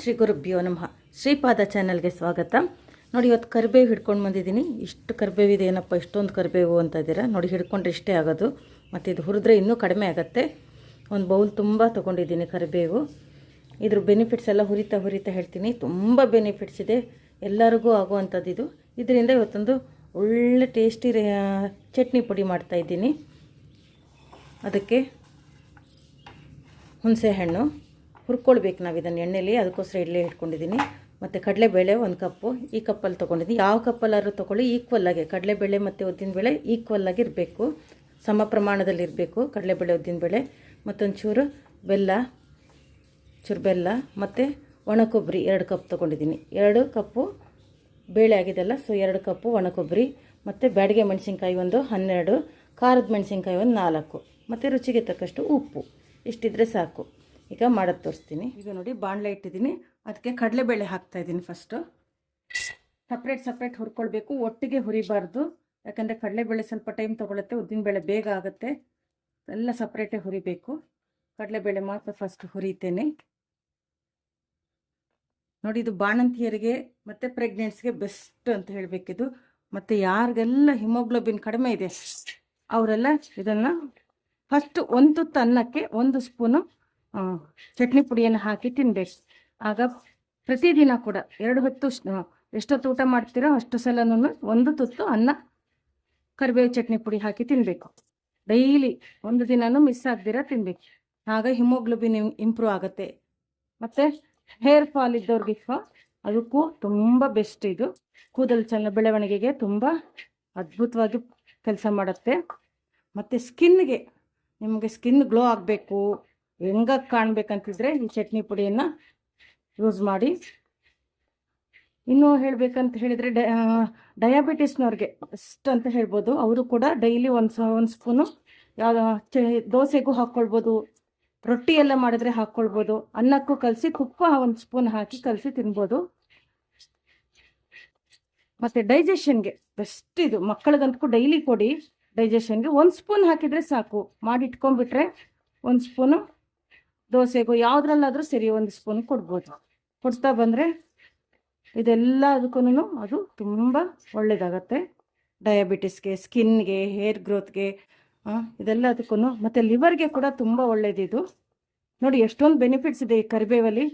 ಶ್ರೀ ಗುರುಭ್ಯೋ ನಮಃ. ಶ್ರೀಪಾದ ಚಾನಲ್ಗೆ ಸ್ವಾಗತ. ನೋಡಿ, ಇವತ್ತು ಕರಿಬೇವು ಹಿಡ್ಕೊಂಡು ಬಂದಿದ್ದೀನಿ. ಇಷ್ಟು ಕರಿಬೇವು ಇದೆ, ಏನಪ್ಪ, ಇಷ್ಟೊಂದು ಕರಿಬೇವು ಅಂತ ಇದ್ದೀರಾ? ನೋಡಿ, ಹಿಡ್ಕೊಂಡ್ರೆ ಇಷ್ಟೇ ಆಗೋದು. ಮತ್ತು ಇದು ಹುರಿದ್ರೆ ಇನ್ನೂ ಕಡಿಮೆ ಆಗುತ್ತೆ. ಒಂದು ಬೌಲ್ ತುಂಬ ತೊಗೊಂಡಿದ್ದೀನಿ ಕರಿಬೇವು. ಇದ್ರ ಬೆನಿಫಿಟ್ಸ್ ಎಲ್ಲ ಹುರಿತಾ ಹುರಿತಾ ಹೇಳ್ತೀನಿ. ತುಂಬ ಬೆನಿಫಿಟ್ಸ್ ಇದೆ. ಎಲ್ಲರಿಗೂ ಆಗುವಂಥದ್ದು ಇದು. ಇದರಿಂದ ಇವತ್ತೊಂದು ಒಳ್ಳೆ ಟೇಸ್ಟಿ ಚಟ್ನಿ ಪುಡಿ ಮಾಡ್ತಾಯಿದ್ದೀನಿ ಅದಕ್ಕೆ ಹುಣಸೆ ಹಣ್ಣು ಹುರ್ಕೊಳ್ಬೇಕು ನಾವು ಇದನ್ನು ಎಣ್ಣೆಲಿ, ಅದಕ್ಕೋಸ್ಕರ ಇಡ್ಲಿ ಇಟ್ಕೊಂಡಿದ್ದೀನಿ ಮತ್ತು ಕಡಲೆಬೇಳೆ ಒಂದು ಕಪ್ಪು. ಈ ಕಪ್ಪಲ್ಲಿ ತೊಗೊಂಡಿದ್ದೀನಿ ಯಾವ ಕಪ್ಪಲ್ಲಾದ್ರೂ ತೊಗೊಳ್ಳಿ ಈಕ್ವಲ್ಲಾಗಿ ಕಡಲೆಬೇಳೆ ಮತ್ತು ಉದ್ದಿನಬೇಳೆ ಈಕ್ವಲ್ಲಾಗಿ ಇರಬೇಕು. ಸಮ ಪ್ರಮಾಣದಲ್ಲಿ ಇರಬೇಕು. ಕಡಲೆಬೇಳೆ ಉದ್ದಿನಬೇಳೆ ಮತ್ತೊಂದು ಚೂರು ಬೆಲ್ಲ ಚೂರು ಬೆಲ್ಲ, ಮತ್ತು ಒಣ ಕೊಬ್ಬರಿ ಎರಡು ಕಪ್ ತೊಗೊಂಡಿದ್ದೀನಿ ಎರಡು ಕಪ್ಪು ಬೇಳೆ ಆಗಿದೆಲ್ಲ ಸೊ ಎರಡು ಕಪ್ಪು ಒಣ ಕೊಬ್ಬರಿ ಮತ್ತು ಬ್ಯಾಡಿಗೆ ಮೆಣಸಿನ್ಕಾಯಿ ಒಂದು ಹನ್ನೆರಡು, ಖಾರದ ಮೆಣಸಿನ್ಕಾಯಿ ಒಂದು ನಾಲ್ಕು, ಮತ್ತು ರುಚಿಗೆ ತಕ್ಕಷ್ಟು ಉಪ್ಪು. ಇಷ್ಟಿದ್ರೆ ಸಾಕು. ಈಗ ಮಾಡೋದು ತೋರಿಸ್ತೀನಿ. ಈಗ ನೋಡಿ ಬಾಣಲೆ ಇಟ್ಟಿದ್ದೀನಿ. ಅದಕ್ಕೆ ಕಡಲೆಬೇಳೆ ಹಾಕ್ತಾ ಇದ್ದೀನಿ ಫಸ್ಟು ಸಪ್ರೇಟ್ ಸಪ್ರೇಟ್ ಹುರ್ಕೊಳ್ಬೇಕು. ಒಟ್ಟಿಗೆ ಹುರಿಬಾರ್ದು. ಯಾಕಂದರೆ ಕಡಲೆಬೇಳೆ ಸ್ವಲ್ಪ ಟೈಮ್ ತೊಗೊಳುತ್ತೆ ಉದ್ದಿನಬೇಳೆ ಬೇಗ ಆಗುತ್ತೆ. ಎಲ್ಲ ಸಪ್ರೇಟೇ ಹುರಿಬೇಕು. ಕಡಲೆಬೇಳೆ ಮಾತ್ರ ಫಸ್ಟ್ ಹುರಿತೇನೆ. ನೋಡಿ ಇದು ಬಾಣಂತಿಯರಿಗೆ ಮತ್ತು ಪ್ರೆಗ್ನೆಂಟ್ಸ್ಗೆ ಬೆಸ್ಟ್ ಅಂತ ಹೇಳಬೇಕಿದು. ಮತ್ತು ಯಾರಿಗೆಲ್ಲ ಹಿಮೋಗ್ಲೋಬಿನ್ ಕಡಿಮೆ ಇದೆ, ಅವರೆಲ್ಲ ಇದನ್ನು ಫಸ್ಟ್ ಒಂದು ತನ್ನಕ್ಕೆ ಒಂದು ಸ್ಪೂನು ಚಟ್ನಿ ಪುಡಿಯನ್ನು ಹಾಕಿ ತಿನ್ಬೇಕು. ಆಗ ಪ್ರತಿದಿನ ಕೂಡ ಎರಡು ಹೊತ್ತು ಎಷ್ಟೊತ್ತು ಊಟ ಮಾಡ್ತೀರೋ ಅಷ್ಟು ಸಲನೂ ಒಂದು ತುತ್ತು ಅನ್ನ, ಕರಿಬೇವು ಚಟ್ನಿ ಪುಡಿ ಹಾಕಿ ತಿನ್ನಬೇಕು ಡೈಲಿ ಒಂದು ದಿನನೂ ಮಿಸ್ ಆಗ್ದಿರ ತಿನ್ಬೇಕು. ಆಗ ಹಿಮೋಗ್ಲೋಬಿನ್ ಇಂಪ್ರೂವ್ ಆಗುತ್ತೆ. ಮತ್ತು ಹೇರ್ ಫಾಲ್ ಇದ್ದವ್ರಿಗೆ ಅದಕ್ಕೂ ತುಂಬ ಬೆಸ್ಟ್ ಇದು. ಕೂದಲು ಚೆನ್ನ ಬೆಳವಣಿಗೆಗೆ ತುಂಬ ಅದ್ಭುತವಾಗಿ ಕೆಲಸ ಮಾಡುತ್ತೆ. ಮತ್ತು ಸ್ಕಿನ್ಗೆ ನಿಮಗೆ ಸ್ಕಿನ್ ಗ್ಲೋ ಆಗಬೇಕು. ಹೆಂಗಾಗಿ ಕಾಣಬೇಕಂತಿದ್ರೆ ಈ ಚಟ್ನಿ ಪುಡಿಯನ್ನು ಯೂಸ್ ಮಾಡಿ. ಇನ್ನು ಹೇಳ್ಬೇಕಂತ ಹೇಳಿದರೆ ಡಯಾಬಿಟಿಸ್ನವ್ರಿಗೆ ಬೆಸ್ಟ್ ಅಂತ ಹೇಳ್ಬೋದು. ಅವರು ಕೂಡ ಡೈಲಿ ಒಂದು ಒಂದ್ ಸ್ಪೂನು ಯಾವ ದೋಸೆಗೂ ಹಾಕೊಳ್ಬೋದು. ರೊಟ್ಟಿ ಎಲ್ಲ ಮಾಡಿದ್ರೆ ಹಾಕ್ಕೊಳ್ಬೋದು ಅನ್ನಕ್ಕೂ ಕಲಸಿ ತುಪ್ಪ ಒಂದು ಸ್ಪೂನ್ ಹಾಕಿ ಕಲಸಿ ತಿನ್ಬೋದು. ಮತ್ತು ಡೈಜೆಷನ್ಗೆ ಬೆಸ್ಟ್ ಇದು. ಮಕ್ಕಳಿಗಂತೂ ಡೈಲಿ ಕೊಡಿ. ಡೈಜೆಷನ್ಗೆ ಒಂದು ಸ್ಪೂನ್ ಹಾಕಿದರೆ ಸಾಕು. ಮಾಡಿ ಇಟ್ಕೊಂಡ್ಬಿಟ್ರೆ ಒಂದು ಸ್ಪೂನು ದೋಸೆಗೂ ಯಾವುದ್ರಲ್ಲಾದರೂ ಸರಿ ಒಂದು ಸ್ಪೂನ್ ಕೊಡ್ಬೋದು. ಕೊಡ್ತಾ ಬಂದರೆ ಇದೆಲ್ಲ ಅದಕ್ಕೂ ಅದು ತುಂಬ ಒಳ್ಳೆಯದಾಗತ್ತೆ ಡಯಾಬಿಟಿಸ್ಗೆ ಸ್ಕಿನ್ಗೆ ಹೇರ್ ಗ್ರೋತ್ಗೆ ಇದೆಲ್ಲ ಅದಕ್ಕೂ ಮತ್ತು ಲಿವರ್ಗೆ ಕೂಡ ತುಂಬ ಒಳ್ಳೇದಿದು. ನೋಡಿ ಎಷ್ಟೊಂದು ಬೆನಿಫಿಟ್ಸ್ ಇದೆ ಈ ಕರಿಬೇವಲ್ಲಿ.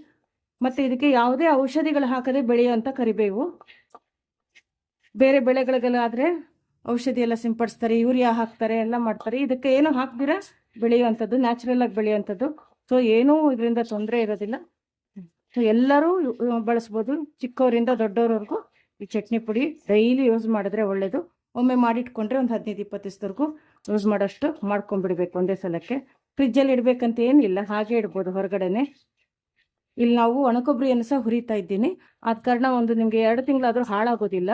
ಮತ್ತು ಇದಕ್ಕೆ ಯಾವುದೇ ಔಷಧಿಗಳು ಹಾಕದೆ ಬೆಳೆಯುವಂಥ ಕರಿಬೇವು. ಬೇರೆ ಬೆಳೆಗಳಿಗೆಲ್ಲಾದರೆ ಔಷಧಿ ಎಲ್ಲ ಸಿಂಪಡಿಸ್ತಾರೆ, ಯೂರಿಯಾ ಹಾಕ್ತಾರೆ, ಎಲ್ಲ ಮಾಡ್ತಾರೆ. ಇದಕ್ಕೆ ಏನು ಹಾಕ್ದಿರ ಬೆಳೆಯುವಂಥದ್ದು ನ್ಯಾಚುರಲ್ ಆಗಿ ಬೆಳೆಯುವಂಥದ್ದು. ಸೊ ಏನೂ ಇದರಿಂದ ತೊಂದರೆ ಇರೋದಿಲ್ಲ. ಸೊ ಎಲ್ಲರೂ ಬಳಸ್ಬೋದು. ಚಿಕ್ಕವರಿಂದ ದೊಡ್ಡವರವರೆಗೂ ಈ ಚಟ್ನಿ ಪುಡಿ ಡೈಲಿ ಯೂಸ್ ಮಾಡಿದ್ರೆ ಒಳ್ಳೆಯದು ಒಮ್ಮೆ ಮಾಡಿಟ್ಕೊಂಡ್ರೆ ಒಂದು ಹದಿನೈದು, ಇಪ್ಪತ್ತು ದಿವಸದವರೆಗೂ ಯೂಸ್ ಮಾಡೋಷ್ಟು ಮಾಡ್ಕೊಂಡ್ಬಿಡ್ಬೇಕು ಒಂದೇ ಸಲಕ್ಕೆ. ಫ್ರಿಜ್ಜಲ್ಲಿ ಇಡಬೇಕಂತ ಏನಿಲ್ಲ, ಹಾಗೆ ಇಡ್ಬೋದು ಹೊರಗಡೆನೆ. ಇಲ್ಲಿ ನಾವು ಒಣಕೊಬ್ಬರಿಯನ್ನು ಸಹ ಹುರಿತಾ ಇದ್ದೀನಿ. ಆದ ಕಾರಣ ಒಂದು ನಿಮಗೆ ಎರಡು ತಿಂಗಳಾದರೂ ಹಾಳಾಗೋದಿಲ್ಲ.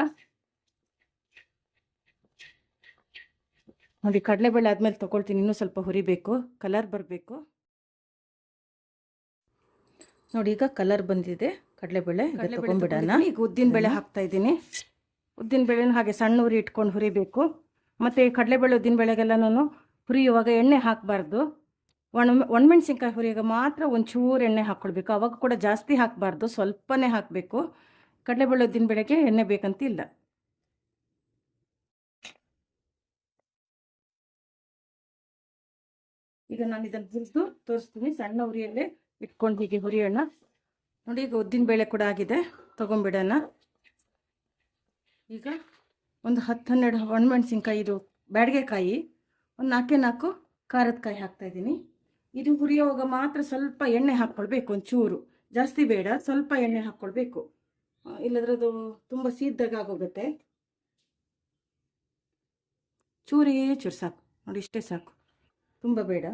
ನೋಡಿ, ಕಡಲೆಬೇಳೆ ಆದಮೇಲೆ ತೊಗೊಳ್ತೀನಿ. ಇನ್ನೂ ಸ್ವಲ್ಪ ಹುರಿಬೇಕು. ಕಲರ್ ಬರಬೇಕು. ನೋಡಿ ಈಗ ಕಲರ್ ಬಂದಿದೆ. ಕಡಲೆಬೇಳೆ ತಗೊಂಡ್ಬಿಡೋಣ. ಈಗ ಉದ್ದಿನ ಬೇಳೆ ಹಾಕ್ತಾ ಇದ್ದೀನಿ. ಉದ್ದಿನ ಬೇಳೆನ ಹಾಗೆ ಸಣ್ಣ ಉರಿ ಇಟ್ಕೊಂಡು ಹುರಿಬೇಕು. ಮತ್ತು ಕಡಲೆಬೇಳೆ ಉದ್ದಿನ ನಾನು ಹುರಿಯುವಾಗ ಎಣ್ಣೆ ಹಾಕಬಾರ್ದು. ಒಣ ಒಣಮೆಣ್ಸಿನ್ಕಾಯಿ ಹುರಿಯಾಗ ಮಾತ್ರ ಒಂಚೂರು ಎಣ್ಣೆ ಹಾಕ್ಕೊಳ್ಬೇಕು. ಅವಾಗ ಕೂಡ ಜಾಸ್ತಿ ಹಾಕಬಾರ್ದು. ಸ್ವಲ್ಪನೇ ಹಾಕಬೇಕು. ಕಡಲೆಬೇಳೆ ಉದ್ದಿನ ಬೆಳಗ್ಗೆ ಎಣ್ಣೆ ಬೇಕಂತಿಲ್ಲ. ಈಗ ನಾನು ಇದನ್ನು ಹುರಿದು ತೋರಿಸ್ತೀನಿ. ಸಣ್ಣ ಉರಿಯಲ್ಲೇ ಇಟ್ಕೊಂಡು ಹೀಗೆ ಹುರಿಯೋಣ. ನೋಡಿ, ಈಗ ಉದ್ದಿನ ಬೇಳೆ ಕೂಡ ಆಗಿದೆ. ತೊಗೊಂಬಿಡೋಣ ಈಗ ಒಂದು ಹತ್ತು ಹನ್ನೆರಡು ಒಣಮೆಣಸಿನ್ಕಾಯಿ, ಇದು ಬ್ಯಾಡಿಗೆಕಾಯಿ. ಒಂದು ನಾಲ್ಕೇ ನಾಲ್ಕು ಖಾರದ ಕಾಯಿ ಹಾಕ್ತಾಯಿದ್ದೀನಿ ಇದು ಹುರಿಯೋವಾಗ ಮಾತ್ರ ಸ್ವಲ್ಪ ಎಣ್ಣೆ ಹಾಕ್ಕೊಳ್ಬೇಕು ಒಂಚೂರು ಜಾಸ್ತಿ ಬೇಡ, ಸ್ವಲ್ಪ ಎಣ್ಣೆ ಹಾಕ್ಕೊಳ್ಬೇಕು. ಇಲ್ಲದ್ರೆ ಅದು ತುಂಬ ಸೀದ್ದಾಗ ಆಗೋಗುತ್ತೆ. ಚೂರೇ ಚೂರು ಸಾಕು. ನೋಡಿ, ಇಷ್ಟೇ ಸಾಕು. ತುಂಬ ಬೇಡ.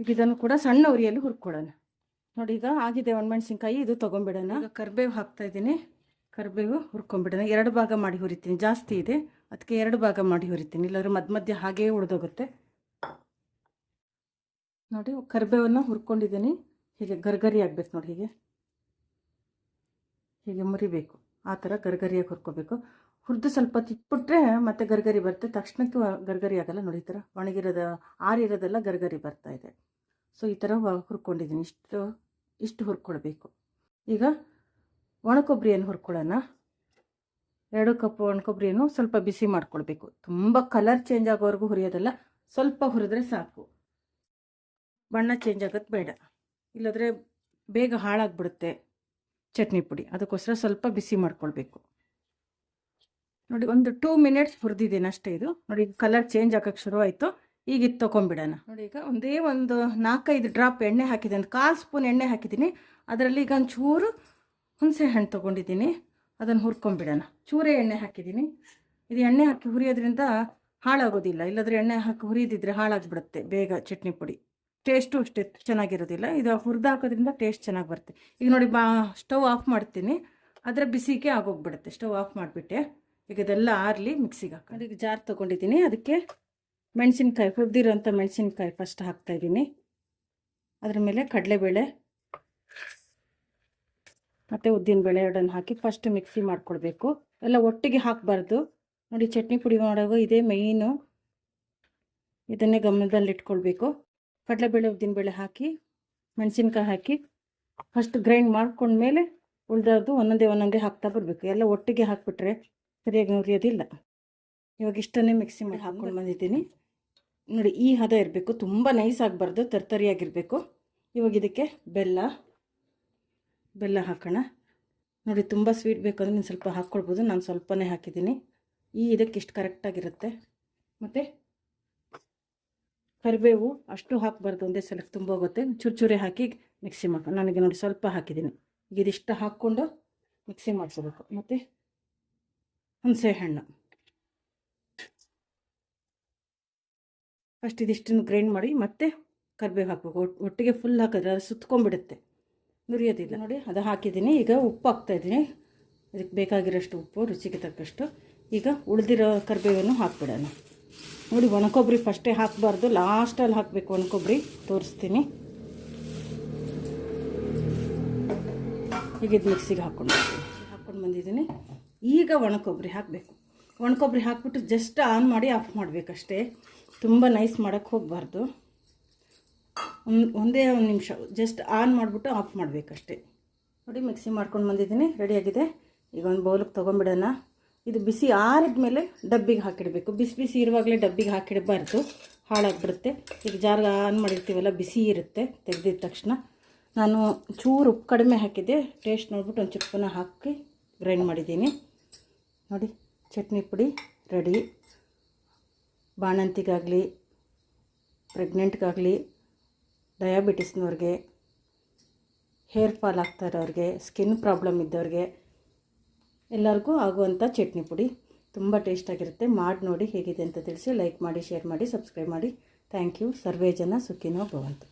ಈಗ ಇದನ್ನು ಕೂಡ ಸಣ್ಣ ಉರಿಯಲ್ಲಿ ಹುರ್ಕೊಡೋಣ ನೋಡಿ ಈಗ ಆಗಿದೆ ಒಣಮೆಣ್ಸಿನ್ಕಾಯಿ ಇದು ತೊಗೊಂಬಿಡೋಣ ಈಗ ಕರಿಬೇವು ಹಾಕ್ತಾ ಇದ್ದೀನಿ. ಕರಿಬೇವು ಹುರ್ಕೊಂಬಿಡೋಣ ಎರಡು ಭಾಗ ಮಾಡಿ ಹುರಿತೀನಿ. ಜಾಸ್ತಿ ಇದೆ. ಅದಕ್ಕೆ ಎರಡು ಭಾಗ ಮಾಡಿ ಹುರಿತೀನಿ. ಇಲ್ಲಾದ್ರೂ ಮಧ್ಯ ಮಧ್ಯ ಹಾಗೇ ಉಳಿದೋಗುತ್ತೆ. ನೋಡಿ ಕರಿಬೇವನ್ನು ಹುರ್ಕೊಂಡಿದ್ದೀನಿ. ಹೀಗೆ ಗರ್ಗರಿ ಆಗಬೇಕು ನೋಡಿ ಹೀಗೆ. ಹೀಗೆ ಮುರಿಬೇಕು. ಆ ಥರ ಗರ್ಗರಿಯಾಗಿ ಹುರ್ಕೋಬೇಕು. ಹುರಿದು ಸ್ವಲ್ಪ ತಿಕ್ಬಿಟ್ರೆ ಮತ್ತೆ ಗರ್ಗರಿ ಬರುತ್ತೆ. ತಕ್ಷಣಕ್ಕೆ ಗರ್ಗರಿ ಆಗಲ್ಲ ನೋಡಿ ಈ ಥರ. ಒಣಗಿರೋದ, ಆರಿರೋದೆಲ್ಲ ಗರ್ಗರಿ ಬರ್ತಾ ಇದೆ. ಸೊ ಈ ಥರ ಹುರ್ಕೊಂಡಿದ್ದೀನಿ. ಇಷ್ಟು ಇಷ್ಟು ಹುರ್ಕೊಳ್ಬೇಕು. ಈಗ ಒಣಕೊಬ್ಬರಿಯನ್ನು ಹುರ್ಕೊಳ್ಳೋಣ. ಎರಡು ಕಪ್ ಒಣಕೊಬ್ಬರಿಯನ್ನು ಸ್ವಲ್ಪ ಬಿಸಿ ಮಾಡ್ಕೊಳ್ಬೇಕು. ತುಂಬ ಕಲರ್ ಚೇಂಜ್ ಆಗೋವರೆಗೂ ಹುರಿಯೋದಲ್ಲ. ಸ್ವಲ್ಪ ಹುರಿದ್ರೆ ಸಾಕು. ಬಣ್ಣ ಚೇಂಜ್ ಆಗೋದು ಬೇಡ. ಇಲ್ಲದ್ರೆ ಬೇಗ ಹಾಳಾಗ್ಬಿಡುತ್ತೆ ಚಟ್ನಿ ಪುಡಿ. ಅದಕ್ಕೋಸ್ಕರ ಸ್ವಲ್ಪ ಬಿಸಿ ಮಾಡ್ಕೊಳ್ಬೇಕು. ನೋಡಿ, ಒಂದು ಟೂ ಮಿನಿಟ್ಸ್ ಹುರಿದಿದ್ದೀನಿ ಅಷ್ಟೇ ಇದು. ನೋಡಿ ಕಲರ್ ಚೇಂಜ್ ಆಗೋಕ್ಕೆ ಶುರು ಆಯಿತು ಈಗ ಇದು ತೊಗೊಂಬಿಡೋಣ ನೋಡಿ, ಈಗ ಒಂದೇ ಒಂದು ನಾಲ್ಕೈದು ಡ್ರಾಪ್ ಎಣ್ಣೆ ಹಾಕಿದೆ ಒಂದು ಕಾಲು ಸ್ಪೂನ್ ಎಣ್ಣೆ ಹಾಕಿದ್ದೀನಿ. ಅದರಲ್ಲಿ ಈಗ ಒಂದು ಚೂರು ಹುಣಸೆ ಹಣ್ಣು ತೊಗೊಂಡಿದ್ದೀನಿ. ಅದನ್ನು ಹುರ್ಕೊಂಬಿಡೋಣ ಚೂರೇ ಎಣ್ಣೆ ಹಾಕಿದ್ದೀನಿ. ಇದು ಎಣ್ಣೆ ಹಾಕಿ ಹುರಿಯೋದ್ರಿಂದ ಹಾಳಾಗೋದಿಲ್ಲ. ಇಲ್ಲಾಂದರೆ ಎಣ್ಣೆ ಹಾಕಿ ಹುರಿದಿದ್ರೆ ಹಾಳಾಗ್ಬಿಡುತ್ತೆ ಬೇಗ ಚಟ್ನಿ ಪುಡಿ. ಟೇಸ್ಟು ಅಷ್ಟೇ ಚೆನ್ನಾಗಿರೋದಿಲ್ಲ. ಇದು ಹುರಿದು ಹಾಕೋದ್ರಿಂದ ಟೇಸ್ಟ್ ಚೆನ್ನಾಗಿ ಬರುತ್ತೆ. ಈಗ ನೋಡಿ, ಬಾ ಸ್ಟವ್ ಆಫ್ ಮಾಡ್ತೀನಿ. ಅದರ ಬಿಸಿಗೆ ಆಗೋಗ್ಬಿಡುತ್ತೆ. ಸ್ಟವ್ ಆಫ್ ಮಾಡಿಬಿಟ್ಟೆ. ಈಗ ಅದೆಲ್ಲ ಆರಲಿ ಮಿಕ್ಸಿಗೆ ಹಾಕಿ ಅದಕ್ಕೆ ಜಾರ್ ತೊಗೊಂಡಿದ್ದೀನಿ. ಅದಕ್ಕೆ ಮೆಣಸಿನ್ಕಾಯಿ, ಹುರಿದಿರೋಂಥ ಮೆಣಸಿನ್ಕಾಯಿ ಫಸ್ಟ್ ಹಾಕ್ತಾಯಿದ್ದೀನಿ ಅದ್ರ ಮೇಲೆ ಕಡಲೆಬೇಳೆ, ಮತ್ತು ಉದ್ದಿನಬೇಳೆ ಎರಡನ್ನು ಹಾಕಿ ಫಸ್ಟ್ ಮಿಕ್ಸಿ ಮಾಡಿಕೊಡ್ಬೇಕು. ಎಲ್ಲ ಒಟ್ಟಿಗೆ ಹಾಕಬಾರ್ದು. ನೋಡಿ, ಚಟ್ನಿ ಪುಡಿ ಮಾಡುವಾಗ ಇದೇ ಮೇಯ್ನು ಇದನ್ನೇ ಗಮನದಲ್ಲಿ ಇಟ್ಕೊಳ್ಬೇಕು. ಕಡಲೆಬೇಳೆ ಉದ್ದಿನಬೇಳೆ ಹಾಕಿ, ಮೆಣಸಿನ್ಕಾಯಿ ಹಾಕಿ ಫಸ್ಟ್ ಗ್ರೈಂಡ್ ಮಾಡ್ಕೊಂಡ್ಮೇಲೆ ಉಳ್ದದ್ದು ಒಂದೊಂದೇ ಒಂದೊಂದೇ ಹಾಕ್ತಾ ಬರಬೇಕು. ಎಲ್ಲ ಒಟ್ಟಿಗೆ ಹಾಕಿಬಿಟ್ರೆ ಸರಿಯಾಗಿ ನುರಿಯೋದಿಲ್ಲ. ಇವಾಗ ಇಷ್ಟನ್ನೇ ಮಿಕ್ಸಿ ಮಾಡಿ ಹಾಕ್ಕೊಂಡು ಬಂದಿದ್ದೀನಿ. ನೋಡಿ ಈ ಹದ ಇರಬೇಕು. ತುಂಬ ನೈಸ್ ಆಗಬಾರ್ದು ತರ್ತರಿಯಾಗಿರಬೇಕು. ಇವಾಗ ಇದಕ್ಕೆ ಬೆಲ್ಲ ಬೆಲ್ಲ ಹಾಕೋಣ. ನೋಡಿ ತುಂಬ ಸ್ವೀಟ್ ಬೇಕಂದ್ರೆ ನೀನು ಸ್ವಲ್ಪ ಹಾಕ್ಕೊಳ್ಬೋದು. ನಾನು ಸ್ವಲ್ಪನೇ ಹಾಕಿದ್ದೀನಿ. ಈ ಇದಕ್ಕೆ ಇಷ್ಟು ಕರೆಕ್ಟಾಗಿರುತ್ತೆ ಮತ್ತು ಕರಿಬೇವು ಅಷ್ಟು ಹಾಕ್ಬಾರ್ದು. ಒಂದೇ ಸಲಕ್ಕೆ ತುಂಬ ಹೋಗುತ್ತೆ. ಚೂರು ಚೂರೆ ಹಾಕಿ ಮಿಕ್ಸಿ ಮಾಡ್ಕೊಂಡು ನನಗೆ ನೋಡಿ ಸ್ವಲ್ಪ ಹಾಕಿದ್ದೀನಿ. ಈಗ ಇದಿಷ್ಟು ಹಾಕ್ಕೊಂಡು ಮಿಕ್ಸಿ ಮಾಡಿಸ್ಬೇಕು ಮತ್ತು ಹುಣಸೆ ಹಣ್ಣು ಫಸ್ಟ್ ಇದಿಷ್ಟನ್ನು ಗ್ರೈಂಡ್ ಮಾಡಿ ಮತ್ತೆ ಕರಿಬೇವು ಹಾಕಬೇಕು. ಒಟ್ಟಿಗೆ ಫುಲ್ ಹಾಕಿದ್ರೆ ಅದು ಸುತ್ಕೊಂಡ್ಬಿಡುತ್ತೆ. ನುರಿಯೋದಿಲ್ಲ. ನೋಡಿ, ಅದು ಹಾಕಿದ್ದೀನಿ. ಈಗ ಉಪ್ಪು ಹಾಕ್ತಾಯಿದ್ದೀನಿ. ಅದಕ್ಕೆ ಬೇಕಾಗಿರೋಷ್ಟು ಉಪ್ಪು, ರುಚಿಗೆ ತಕ್ಕಷ್ಟು. ಈಗ ಉಳಿದಿರೋ ಕರಿಬೇವನ್ನು ಹಾಕ್ಬಿಡೋಣ. ನೋಡಿ, ಒಣಕೊಬ್ಬರಿ ಫಸ್ಟೇ ಹಾಕಬಾರ್ದು. ಲಾಸ್ಟಲ್ಲಿ ಹಾಕಬೇಕು ಒಣಕೊಬ್ಬರಿ. ತೋರಿಸ್ತೀನಿ. ಈಗ ಇದು ಮಿಕ್ಸಿಗೆ ಹಾಕ್ಕೊಂಡು ಹಾಕ್ಕೊಂಡು ಬಂದಿದ್ದೀನಿ. ಈಗ ಒಣಕೊಬ್ಬರಿ ಹಾಕಬೇಕು. ಒಣಕೊಬ್ಬರಿ ಹಾಕ್ಬಿಟ್ಟು ಜಸ್ಟ್ ಆನ್ ಮಾಡಿ ಆಫ್ ಮಾಡಬೇಕಷ್ಟೇ. ತುಂಬ ನೈಸ್ ಮಾಡೋಕ್ಕೆ ಹೋಗಬಾರ್ದು. ಒಂದು, ಒಂದೇ ನಿಮಿಷ ಜಸ್ಟ್ ಆನ್ ಮಾಡಿಬಿಟ್ಟು ಆಫ್ ಮಾಡಬೇಕಷ್ಟೇ. ನೋಡಿ ಮಿಕ್ಸಿ ಮಾಡ್ಕೊಂಡು ಬಂದಿದ್ದೀನಿ. ರೆಡಿಯಾಗಿದೆ ಈಗ ಒಂದು ಬೌಲಿಗೆ ತೊಗೊಂಬಿಡೋಣ ಇದು ಬಿಸಿ ಆರಿದ ಮೇಲೆ ಡಬ್ಬಿಗೆ ಹಾಕಿಡಬೇಕು. ಬಿಸಿ ಬಿಸಿ ಇರುವಾಗಲೇ ಡಬ್ಬಿಗೆ ಹಾಕಿಡಬಾರ್ದು. ಹಾಳಾಗ್ಬಿಡುತ್ತೆ. ಈಗ ಜಾರ್ಗೆ ಆನ್ ಮಾಡಿರ್ತೀವಲ್ಲ, ಬಿಸಿ ಇರುತ್ತೆ. ತೆಗೆದಿದ ತಕ್ಷಣ. ನಾನು ಚೂರು ಉಪ್ಪು ಕಡಿಮೆ ಹಾಕಿದ್ದೆ. ಟೇಸ್ಟ್ ನೋಡ್ಬಿಟ್ಟು ಒಂದು ಚಿಪ್ಪನ ಹಾಕಿ ಗ್ರೈಂಡ್ ಮಾಡಿದ್ದೀನಿ. ನೋಡಿ, ಚಟ್ನಿ ಪುಡಿ ರೆಡಿ. ಬಾಣಂತಿಗಾಗಲಿ, ಪ್ರೆಗ್ನೆಂಟ್ಗಾಗಲಿ, ಡಯಾಬಿಟಿಸ್ನವ್ರಿಗೆ, ಹೇರ್ ಫಾಲ್ ಆಗ್ತಾ ಇರೋರಿಗೆ, ಸ್ಕಿನ್ ಪ್ರಾಬ್ಲಮ್ ಇದ್ದವ್ರಿಗೆ ಎಲ್ಲರಿಗೂ ಆಗುವಂಥ ಚಟ್ನಿ ಪುಡಿ ತುಂಬ ಟೇಸ್ಟಾಗಿರುತ್ತೆ ಮಾಡಿ ನೋಡಿ ಹೇಗಿದೆ ಅಂತ ತಿಳಿಸಿ ಲೈಕ್ ಮಾಡಿ, ಶೇರ್ ಮಾಡಿ, ಸಬ್ಸ್ಕ್ರೈಬ್ ಮಾಡಿ. Thank you. ಸರ್ವೇ ಜನ ಸುಖಿನೋ ಭವಂತು.